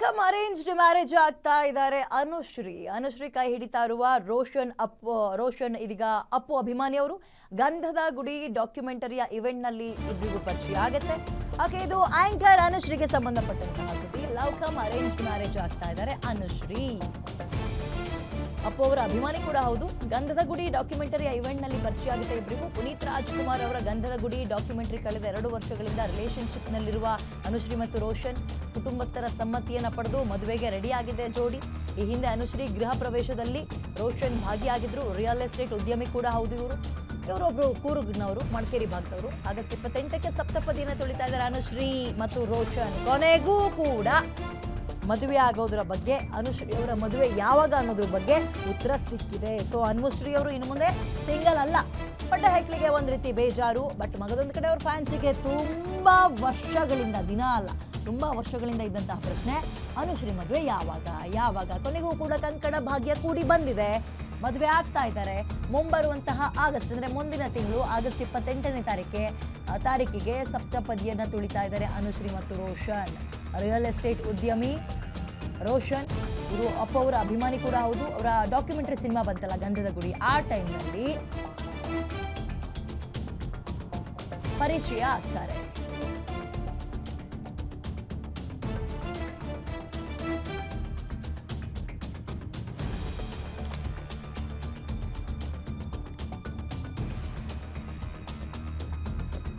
Come arranged marriage ಆಗ್ತಾ ಇದ್ದಾರೆ. ಅನುಶ್ರೀ ಅನುಶ್ರೀ ಕೈ ಹಿಡಿತಾ ಇರುವ ರೋಷನ್ ಅಪ್ಪು, ರೋಷನ್ ಇದೀಗ ಅಪ್ಪು ಅಭಿಮಾನಿ ಅವರು. ಗಂಧದ ಗುಡಿ ಡಾಕ್ಯುಮೆಂಟರಿಯ ಇವೆಂಟ್ನಲ್ಲಿ ಇಬ್ಬರಿಗೂ ಪರಿಚಯ ಆಗುತ್ತೆ. ಓಕೆ ಇದು ಆಂಕರ್ ಅನುಶ್ರೀಗೆ ಸಂಬಂಧಪಟ್ಟಂತಹ ಸುದ್ದಿ. ಲವ್ ಕಮ್ ಅರೇಂಜ್ಡ್ ಮ್ಯಾರೇಜ್ ಆಗ್ತಾ ಇದ್ದಾರೆ, ಅನುಶ್ರೀ. ಅಪ್ಪು ಅವರ ಅಭಿಮಾನಿ ಕೂಡ ಹೌದು. ಗಂಧದ ಗುಡಿ ಡಾಕ್ಯುಮೆಂಟರಿಯ ಇವೆಂಟ್ನಲ್ಲಿ ಪರಿಚಯ ಆಗುತ್ತೆ ಇಬ್ಬರಿಗೂ ಪುನೀತ್ ರಾಜ್ಕುಮಾರ್ ಅವರ ಗಂಧದ ಗುಡಿ ಡಾಕ್ಯುಮೆಂಟರಿ ಕಳೆದ ಎರಡು ವರ್ಷಗಳಿಂದ ರಿಲೇಶನ್ಶಿಪ್ನಲ್ಲಿರುವ ಅನುಶ್ರೀ ಮತ್ತು ರೋಷನ್ ಕುಟುಂಬಸ್ಥರ ಸಮ್ಮತಿಯನ್ನು ಪಡೆದು ಮದುವೆಗೆ ರೆಡಿ ಆಗಿದೆ ಜೋಡಿ. ಈ ಹಿಂದೆ ಅನುಶ್ರೀ ಗೃಹ ಪ್ರವೇಶದಲ್ಲಿ ರೋಷನ್ ಭಾಗಿಯಾಗಿದ್ರು. ರಿಯಲ್ ಎಸ್ಟೇಟ್ ಉದ್ಯಮಿ ಕೂಡ ಹೌದು ಇವರು. ಇವರೊಬ್ರು ಕೂರುಗ್ನವರು, ಮಡಿಕೇರಿ ಭಾಗದವರು. ಆಗಸ್ಟ್ ಇಪ್ಪತ್ತೆಂಟಕ್ಕೆ ಸಪ್ತಪದಿನ ತುಳಿತಾ ಇದ್ದಾರೆ ಅನುಶ್ರೀ ಮತ್ತು ರೋಷನ್. ಕೊನೆಗೂ ಕೂಡ ಮದುವೆ ಆಗೋದ್ರ ಬಗ್ಗೆ ಅನುಶ್ರೀ ಅವರ ಮದುವೆ ಯಾವಾಗ ಅನ್ನೋದ್ರ ಬಗ್ಗೆ ಉತ್ತರ ಸಿಕ್ಕಿದೆ. ಸೊ ಅನುಶ್ರೀ ಅವರು ಇನ್ನು ಮುಂದೆ ಸಿಂಗಲ್ ಅಲ್ಲ. ಬಟ್ ಹೆಕ್ಲಿಗೆ ಒಂದ್ ರೀತಿ ಬೇಜಾರು ಬಟ್ ಮಗದೊಂದು ಕಡೆ ಅವ್ರ ಫ್ಯಾನ್ಸಿಗೆ ತುಂಬಾ ವರ್ಷಗಳಿಂದ, ದಿನ ಅಲ್ಲ, ತುಂಬಾ ವರ್ಷಗಳಿಂದ ಇದ್ದಂತಹ ಪ್ರಶ್ನೆ, ಅನುಶ್ರೀ ಮದುವೆ ಯಾವಾಗ? ಯಾವಾಗ? ಕೊನೆಗೂ ಕೂಡ ಕಂಕಣ ಭಾಗ್ಯ ಕೂಡಿ ಬಂದಿದೆ. ಮದುವೆ ಆಗ್ತಾ ಇದ್ದಾರೆ. ಮುಂಬರುವಂತಹ ಆಗಸ್ಟ್, ಅಂದ್ರೆ ಮುಂದಿನ ತಿಂಗಳು, ಆಗಸ್ಟ್ ಇಪ್ಪತ್ತೆಂಟನೇ ತಾರೀಕೆ ತಾರೀಕಿಗೆ ಸಪ್ತಪದಿಯನ್ನ ತುಳಿತಾ ಇದ್ದಾರೆ ಅನುಶ್ರೀ ಮತ್ತು ರೋಷನ್. ರಿಯಲ್ ಎಸ್ಟೇಟ್ ಉದ್ಯಮಿ ರೋಷನ್. ಇವರು ಅಪ್ಪ, ಅವರ ಅಭಿಮಾನಿ ಕೂಡ ಹೌದು. ಅವರ ಡಾಕ್ಯುಮೆಂಟರಿ ಸಿನಿಮಾ ಬಂತಲ್ಲ, ಗಂಧದ ಗುಡಿ. ಆ ಟೈಮ್ನಲ್ಲಿ ಪರಿಚಯ ಆಗ್ತಾರೆ.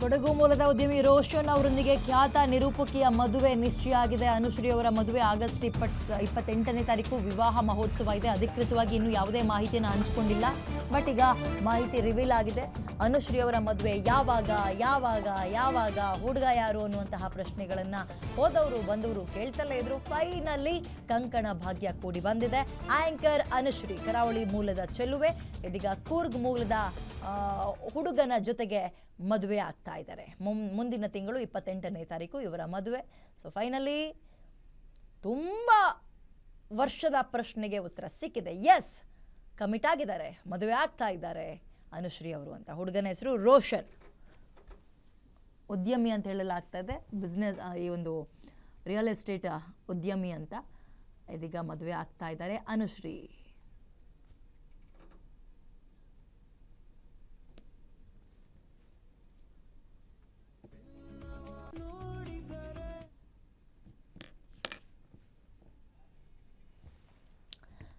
ಕೊಡಗು ಮೂಲದ ಉದ್ಯಮಿ ರೋಷನ್ ಅವರೊಂದಿಗೆ ಖ್ಯಾತ ನಿರೂಪಕಿಯ ಮದುವೆ ನಿಶ್ಚಯ ಆಗಿದೆ ಅನುಶ್ರೀ ಅವರ ಮದುವೆ ಆಗಸ್ಟ್ ಇಪ್ಪತ್, ಇಪ್ಪತ್ತೆಂಟನೇ ತಾರೀಕು ವಿವಾಹ ಮಹೋತ್ಸವ ಇದೆ. ಅಧಿಕೃತವಾಗಿ ಇನ್ನೂ ಯಾವುದೇ ಮಾಹಿತಿಯನ್ನು ಹಂಚಿಕೊಂಡಿಲ್ಲ, ಬಟ್ ಈಗ ಮಾಹಿತಿ ರಿವೀಲ್ ಆಗಿದೆ. ಅನುಶ್ರೀ ಅವರ ಮದುವೆ ಯಾವಾಗ ಯಾವಾಗ ಯಾವಾಗ, ಹುಡುಗ ಯಾರು ಅನ್ನುವಂತಹ ಪ್ರಶ್ನೆಗಳನ್ನ ಹೋದವರು ಬಂದವರು ಕೇಳ್ತಲೇ ಇದ್ರು. ಫೈನಲಿ ಕಂಕಣ ಭಾಗ್ಯ ಕೂಡಿ ಬಂದಿದೆ. ಆಂಕರ್ ಅನುಶ್ರೀ, ಕರಾವಳಿ ಮೂಲದ ಚೆಲುವೆ. ಇದೀಗ ಕೂರ್ಗ್ ಮೂಲದ ಹುಡುಗನ ಜೊತೆಗೆ ಮದುವೆ ಆಗ್ತಾ ಇದ್ದಾರೆ. ಮುಂದಿನ ತಿಂಗಳು ಇಪ್ಪತ್ತೆಂಟನೇ ತಾರೀಕು ಇವರ ಮದುವೆ. ಸೊ ಫೈನಲಿ ತುಂಬ ವರ್ಷದ ಪ್ರಶ್ನೆಗೆ ಉತ್ತರ ಸಿಕ್ಕಿದೆ. ಎಸ್ ಕಮಿಟ್ ಆಗಿದ್ದಾರೆ, ಮದುವೆ ಆಗ್ತಾ ಇದ್ದಾರೆ ಅನುಶ್ರೀ ಅವರು ಅಂತ. ಹುಡುಗನ ಹೆಸರು ರೋಷನ್. ಉದ್ಯಮಿ ಅಂತ ಹೇಳಲಾಗ್ತಾ ಇದೆ. ಬಿಸ್ನೆಸ್ ಈ ಒಂದು ರಿಯಲ್ ಎಸ್ಟೇಟ್ ಉದ್ಯಮಿ ಅಂತ ಇದೀಗ ಮದುವೆ ಆಗ್ತಾ ಇದ್ದಾರೆ Anushree.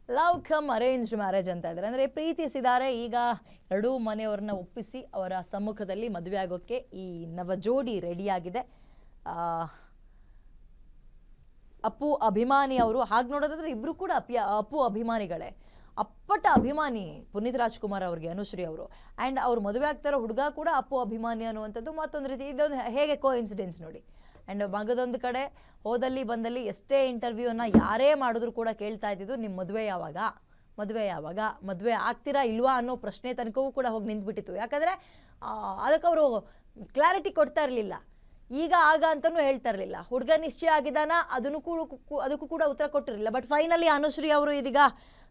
Love come arrange marriage ಅಂತ ಇದ್ದಾರೆ. ಅಂದರೆ ಪ್ರೀತಿಸಿದ್ದಾರೆ ಈಗ ಎರಡೂ ಮನೆಯವ್ರನ್ನ ಒಪ್ಪಿಸಿ ಅವರ ಸಮ್ಮುಖದಲ್ಲಿ ಮದುವೆ ಆಗೋಕ್ಕೆ ಈ ನವ ಜೋಡಿ ರೆಡಿಯಾಗಿದೆ ಅಪ್ಪು ಅಭಿಮಾನಿ ಅವರು ಹಾಗೆ ನೋಡೋದಾದ್ರೆ ಇಬ್ಬರು ಕೂಡ ಅಪ್ಯ, ಅಪ್ಪು ಅಭಿಮಾನಿಗಳೇ. ಅಪ್ಪಟ ಅಭಿಮಾನಿ ಪುನೀತ್ ರಾಜ್ಕುಮಾರ್ ಅವ್ರಿಗೆ, ಅನುಶ್ರೀ ಅವರು. ಆ್ಯಂಡ್ ಅವ್ರು ಮದುವೆ ಆಗ್ತಾರೋ ಹುಡುಗ ಕೂಡ ಅಪ್ಪು ಅಭಿಮಾನಿ ಅನ್ನುವಂಥದ್ದು ಮತ್ತೊಂದು ರೀತಿ, ಇದೊಂದು ಹೇಗೆ ಕೋ ಇನ್ಸಿಡೆನ್ಸ್ ನೋಡಿ. ಆ್ಯಂಡ್ ಮಗದೊಂದು ಕಡೆ ಹೋದಲ್ಲಿ ಬಂದಲ್ಲಿ ಎಷ್ಟೇ ಇಂಟರ್ವ್ಯೂನ ಯಾರೇ ಮಾಡಿದ್ರು ಕೂಡ ಕೇಳ್ತಾ ಇದ್ದಿದ್ದು ನಿಮ್ಮ ಮದುವೆ ಯಾವಾಗ? ಮದುವೆ ಯಾವಾಗ? ಮದುವೆ ಆಗ್ತೀರಾ ಇಲ್ವಾ ಅನ್ನೋ ಪ್ರಶ್ನೆ ತನಕವೂ ಕೂಡ ಹೋಗಿ ನಿಂತ್ಬಿಟ್ಟಿತ್ತು. ಯಾಕಂದರೆ ಅದಕ್ಕೆ ಅವರು ಕ್ಲಾರಿಟಿ ಕೊಡ್ತಾ ಇರಲಿಲ್ಲ. ಈಗ ಆಗ ಅಂತಲೂ ಹೇಳ್ತಾ ಇರಲಿಲ್ಲ. ಹುಡುಗ ನಿಶ್ಚಯ ಆಗಿದಾನ ಅದನ್ನು ಕೂಡ ಅದಕ್ಕೂ ಕೂಡ ಉತ್ತರ ಕೊಟ್ಟಿರಲಿಲ್ಲ. ಬಟ್ ಫೈನಲಿ ಅನುಶ್ರೀ ಅವರು ಇದೀಗ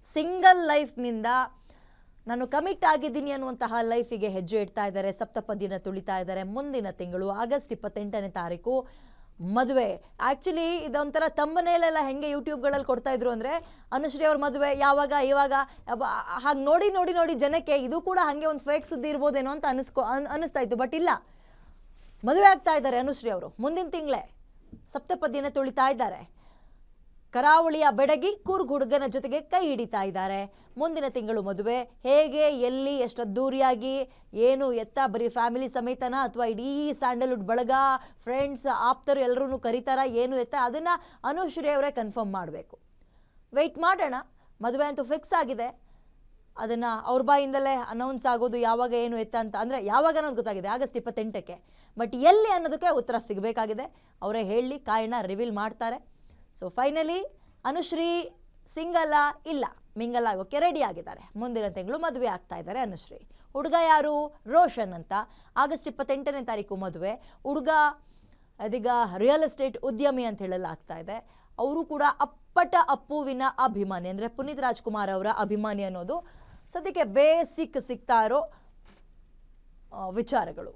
ಸಿಂಗಲ್ ಲೈಫ್ನಿಂದ ನಾನು ಕಮಿಟ್ ಆಗಿದ್ದೀನಿ ಅನ್ನುವಂತಹ ಲೈಫಿಗೆ ಹೆಜ್ಜೆ ಇಡ್ತಾ ಇದ್ದಾರೆ. ಸಪ್ತಪದಿನ ತುಳಿತಾ ಇದ್ದಾರೆ. ಮುಂದಿನ ತಿಂಗಳು ಆಗಸ್ಟ್ ಇಪ್ಪತ್ತೆಂಟನೇ ತಾರೀಕು ಮದುವೆ. ಆ್ಯಕ್ಚುಲಿ ಇದೊಂಥರ ತಮ್ಮನೇಲೆಲ್ಲ ಹೆಂಗೆ ಯೂಟ್ಯೂಬ್ಗಳಲ್ಲಿ ಕೊಡ್ತಾ ಇದ್ರು ಅಂದರೆ, ಅನುಶ್ರೀ ಅವ್ರ ಮದುವೆ, ಯಾವಾಗ, ಇವಾಗ ಹಾಗೆ ನೋಡಿ ನೋಡಿ ನೋಡಿ ಜನಕ್ಕೆ ಇದು ಕೂಡ ಹಾಗೆ ಒಂದು ಫೇಕ್ ಸುದ್ದಿ ಇರ್ಬೋದೇನೋ ಅಂತ ಅನಿಸ್ಕೊ, ಅನ್- ಅನಿಸ್ತಾ ಇತ್ತು. ಬಟ್ ಇಲ್ಲ. ಮದುವೆ ಆಗ್ತಾ ಇದ್ದಾರೆ ಅನುಶ್ರೀ ಅವರು. ಮುಂದಿನ ತಿಂಗಳೇ ಸಪ್ತಪದಿನ ತುಳಿತಾ ಇದ್ದಾರೆ. ಕರಾವಳಿಯ ಬೆಡಗಿ ಕೂರ್ಗ್ ಹುಡುಗನ ಜೊತೆಗೆ ಕೈ ಹಿಡಿತಾ ಇದ್ದಾರೆ. ಮುಂದಿನ ತಿಂಗಳು ಮದುವೆ. ಹೇಗೆ, ಎಲ್ಲಿ ಎಷ್ಟು ಅದ್ದೂರಿಯಾಗಿ ಏನು ಎತ್ತ ಬರೀ ಫ್ಯಾಮಿಲಿ ಸಮೇತನ ಅಥವಾ ಇಡೀ ಸ್ಯಾಂಡಲ್ವುಡ್ ಬಳಗ, ಫ್ರೆಂಡ್ಸ್, ಆಪ್ತರು ಎಲ್ಲರೂ ಕರೀತಾರ, ಏನು ಎತ್ತ? ಅದನ್ನು ಅನುಶ್ರೀ ಅವರೇ ಕನ್ಫರ್ಮ್ ಮಾಡಬೇಕು. ವೆಯ್ಟ್ ಮಾಡೋಣ. ಮದುವೆ ಅಂತೂ ಫಿಕ್ಸ್ ಆಗಿದೆ. ಅದನ್ನು ಅವ್ರ ಬಾಯಿಂದಲೇ ಅನೌನ್ಸ್ ಆಗೋದು ಯಾವಾಗ, ಏನು ಎತ್ತ ಅಂತ ಅಂದರೆ ಯಾವಾಗ ಅನ್ನೋದು ಗೊತ್ತಾಗಿದೆ. ಆಗಸ್ಟ್ ಇಪ್ಪತ್ತೆಂಟಕ್ಕೆ. ಬಟ್ ಎಲ್ಲಿ ಅನ್ನೋದಕ್ಕೆ ಉತ್ತರ ಸಿಗಬೇಕಾಗಿದೆ. ಅವರೇ ಹೇಳಿ ಕಾಯಣ ರಿವೀಲ್ ಮಾಡ್ತಾರೆ. ಸೊ ಫೈನಲಿ ಅನುಶ್ರೀ ಸಿಂಗಲ್ಲ ಇಲ್ಲ. ಮಿಂಗಲ್ ಆಗೋಕ್ಕೆ ರೆಡಿ ಆಗಿದ್ದಾರೆ. ಮುಂದಿನ ತಿಂಗಳು ಮದುವೆ ಆಗ್ತಾ ಇದ್ದಾರೆ ಅನುಶ್ರೀ. ಹುಡುಗ ಯಾರು? ರೋಷನ್ ಅಂತ. ಆಗಸ್ಟ್ ಇಪ್ಪತ್ತೆಂಟನೇ ತಾರೀಕು ಮದುವೆ. ಹುಡುಗ ಅದೀಗ ರಿಯಲ್ ಎಸ್ಟೇಟ್ ಉದ್ಯಮಿ ಅಂತ ಹೇಳಲಾಗ್ತಾ ಇದೆ. ಅವರು ಕೂಡ ಅಪ್ಪಟ ಅಪ್ಪುವಿನ ಅಭಿಮಾನಿ. ಅಂದರೆ ಪುನೀತ್ ರಾಜ್ಕುಮಾರ್ ಅವರ ಅಭಿಮಾನಿ ಅನ್ನೋದು ಸದ್ಯಕ್ಕೆ ಬೇಸಿಕ್ ಸಿಗ್ತಾ ಇರೋ ವಿಚಾರಗಳು.